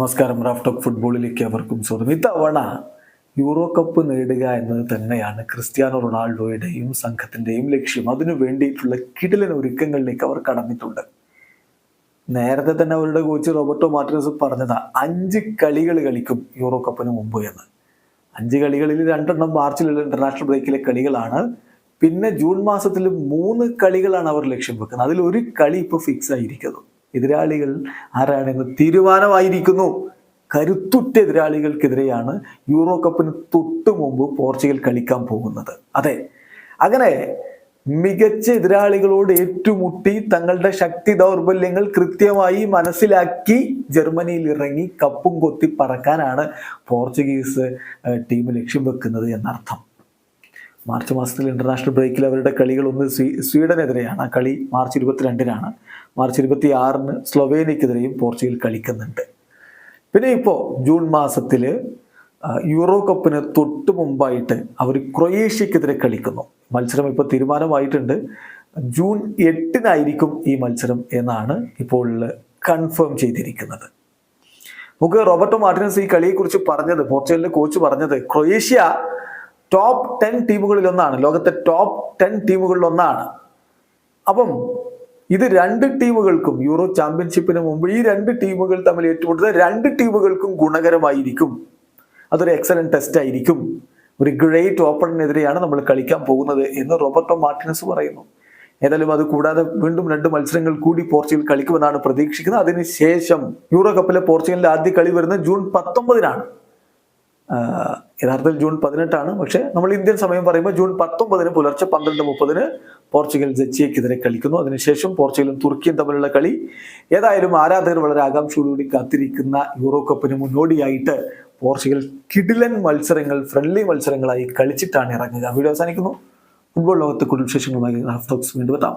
നമസ്കാരം. റാഫ് ഫുട്ബോളിലേക്ക് അവർക്കും സ്വാഗതം. ഇത്തവണ യൂറോ കപ്പ് നേടുക എന്നത് തന്നെയാണ് ക്രിസ്ത്യാനോ റൊണാൾഡോയുടെയും സംഘത്തിന്റെയും ലക്ഷ്യം. അതിനു വേണ്ടിയിട്ടുള്ള കിടിലൻ ഒരുക്കങ്ങളിലേക്ക് അവർ കടന്നിട്ടുണ്ട്. നേരത്തെ തന്നെ അവരുടെ കോച്ച് റോബർട്ടോ മാർട്ടിനസ് പറഞ്ഞതാ അഞ്ച് കളികൾ കളിക്കും യൂറോ കപ്പിന് മുമ്പ് എന്ന്. അഞ്ച് കളികളിൽ രണ്ടെണ്ണം മാർച്ചിലുള്ള ഇന്റർനാഷണൽ ബ്രേക്കിലെ കളികളാണ്. പിന്നെ ജൂൺ മാസത്തിൽ മൂന്ന് കളികളാണ് അവർ ലക്ഷ്യം വെക്കുന്നത്. അതിൽ ഒരു കളി ഇപ്പോൾ ഫിക്സ് ആയിരിക്കുന്നു. എതിരാളികൾ ആരാണെന്ന് തീരുമാനമായിരിക്കുന്നു. കരുത്തുറ്റ എതിരാളികൾക്കെതിരെയാണ് യൂറോ കപ്പിന് തൊട്ടു മുമ്പ് പോർച്ചുഗൽ കളിക്കാൻ പോകുന്നത്. അതെ അങ്ങനെ മികച്ച എതിരാളികളോട് ഏറ്റുമുട്ടി തങ്ങളുടെ ശക്തി ദൗർബല്യങ്ങൾ കൃത്യമായി മനസ്സിലാക്കി ജർമ്മനിയിൽ ഇറങ്ങി കപ്പും കൊത്തി പറക്കാനാണ് പോർച്ചുഗീസ് ടീം ലക്ഷ്യം വെക്കുന്നത് എന്നർത്ഥം. മാർച്ച് മാസത്തിൽ ഇന്റർനാഷണൽ ബ്രേക്കിൽ അവരുടെ കളികൾ ഒന്ന് സ്വീ സ്വീഡനെതിരെയാണ്. ആ കളി മാർച്ച് ഇരുപത്തിരണ്ടിനാണ്. മാർച്ച് ഇരുപത്തി ആറിന് സ്ലൊവേനിയക്കെതിരെയും പോർച്ചുഗൽ കളിക്കുന്നുണ്ട്. പിന്നെ ഇപ്പോൾ ജൂൺ മാസത്തിൽ യൂറോ കപ്പിന് തൊട്ട് മുമ്പായിട്ട് അവർ ക്രൊയേഷ്യക്കെതിരെ കളിക്കുന്നു. മത്സരം ഇപ്പോൾ തീരുമാനമായിട്ടുണ്ട്. ജൂൺ എട്ടിനായിരിക്കും ഈ മത്സരം എന്നാണ് ഇപ്പോൾ കൺഫേം ചെയ്തിരിക്കുന്നത്. നമുക്ക് റോബർട്ടോ മാർട്ടിനസ് ഈ കളിയെക്കുറിച്ച് പറഞ്ഞത് പോർച്ചുഗലിന്റെ കോച്ച് പറഞ്ഞത് ക്രൊയേഷ്യ ടോപ്പ് ടെൻ ടീമുകളിൽ ഒന്നാണ്. ലോകത്തെ ടോപ്പ് ടെൻ ടീമുകളിൽ ഒന്നാണ്. അപ്പം ഇത് രണ്ട് ടീമുകൾക്കും യൂറോ ചാമ്പ്യൻഷിപ്പിന് മുമ്പ് ഈ രണ്ട് ടീമുകൾ തമ്മിൽ ഏറ്റുമുട്ടുന്നത് രണ്ട് ടീമുകൾക്കും ഗുണകരമായിരിക്കും. അതൊരു എക്സലന്റ് ടെസ്റ്റ് ആയിരിക്കും. ഒരു ഗ്രേറ്റ് ഓപ്പണിനെതിരെയാണ് നമ്മൾ കളിക്കാൻ പോകുന്നത് എന്ന് റോബർട്ടോ മാർട്ടിനസ് പറയുന്നു. ഏതായാലും അത് കൂടാതെ വീണ്ടും രണ്ട് മത്സരങ്ങൾ കൂടി പോർച്ചുഗൽ കളിക്കുമെന്നാണ് പ്രതീക്ഷിക്കുന്നത്. അതിനുശേഷം യൂറോ കപ്പിലെ പോർച്ചുഗലിന്റെ ആദ്യ കളി വരുന്നത് ജൂൺ പത്തൊമ്പതിനാണ്. യഥാർത്ഥത്തിൽ ജൂൺ പതിനെട്ടാണ്. പക്ഷേ നമ്മൾ ഇന്ത്യൻ സമയം പറയുമ്പോൾ ജൂൺ പത്തൊമ്പതിന് പുലർച്ചെ പന്ത്രണ്ട് മുപ്പതിന് പോർച്ചുഗൽ ജച്ചിയക്കെതിരെ കളിക്കുന്നു. അതിനുശേഷം പോർച്ചുഗലും തുർക്കിയും തമ്മിലുള്ള കളി ഏതായാലും ആരാധകർ വളരെ ആകാംക്ഷയോടുകൂടി കാത്തിരിക്കുന്ന യൂറോ കപ്പിന് മുന്നോടിയായിട്ട് പോർച്ചുഗൽ കിടിലൻ മത്സരങ്ങൾ ഫ്രണ്ട്ലി മത്സരങ്ങളായി കളിച്ചിട്ടാണ് ഇറങ്ങുക. വീഡിയോ അവസാനിക്കുന്നു. ഫുട്ബോൾ ലോകത്തെ കൂടുതൽ വിശേഷങ്ങളുമായി വീണ്ടും എത്താം.